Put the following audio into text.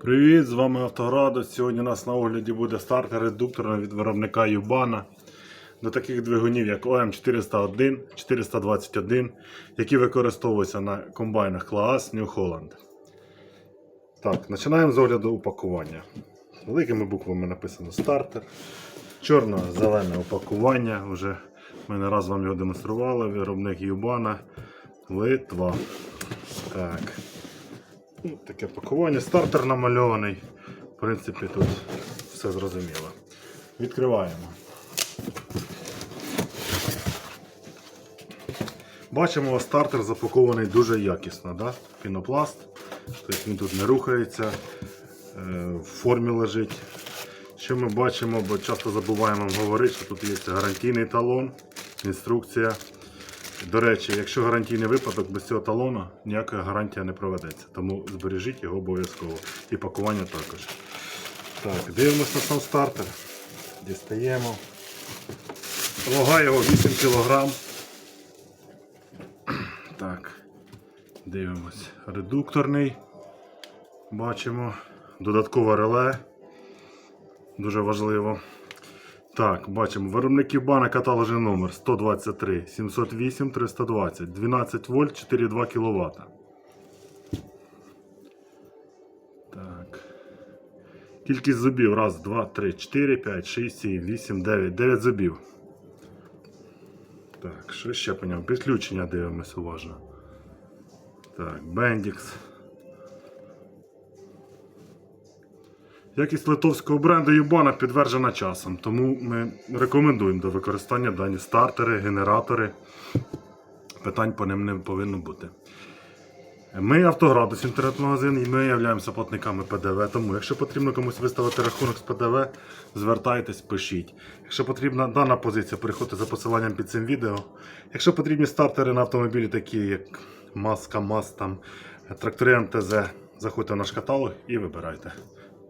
Привіт, з вами Автоградус. Сьогодні у нас на огляді буде стартер редуктор від виробника Юбана до таких двигунів, як ОМ401, 421, які використовуються на комбайнах Клаас New Holland. Так, починаємо з огляду упакування. Великими буквами написано стартер. Чорно-зелене упакування. Вже ми не раз вам його демонстрували. Виробник Юбана Литва. Так. Таке пакування, стартер намальований. В принципі, тут все зрозуміло. Відкриваємо. Бачимо, стартер запакований дуже якісно. Да? Пінопласт. Тобто він тут не рухається, е, в формі лежить. Що ми бачимо, бо часто забуваємо говорити, що тут є гарантійний талон, інструкція. До речі, якщо гарантійний випадок, без цього талону ніяка гарантія не проведеться. Тому збережіть його обов'язково. І пакування також. Так, дивимося на сам стартер. Дістаємо. Вага його 8 кг. Так. Дивимось. Редукторний. Бачимо. Додаткове реле. Дуже важливо. Так, бачимо, виробників бана каталожний номер 123 708 320 12 вольт 4,2 кВт. Так. Кількість зубів. Раз, два, три, 4, 5, 6, 7, 8, 9. 9 зубів. Так, що ще по ньому? Підключення дивимось уважно. Так, Bendix. Якість литовського бренду Юбана підтверджена часом, тому ми рекомендуємо до використання дані стартери, генератори. Питань по ним не повинно бути. Ми Автоградус інтернет-магазин і ми являємося платниками ПДВ. Тому, якщо потрібно комусь виставити рахунок з ПДВ, звертайтесь, пишіть. Якщо потрібна дана позиція, переходьте за посиланням під цим відео. Якщо потрібні стартери на автомобілі, такі як Маска, там, трактори МТЗ, заходьте в наш каталог і вибирайте.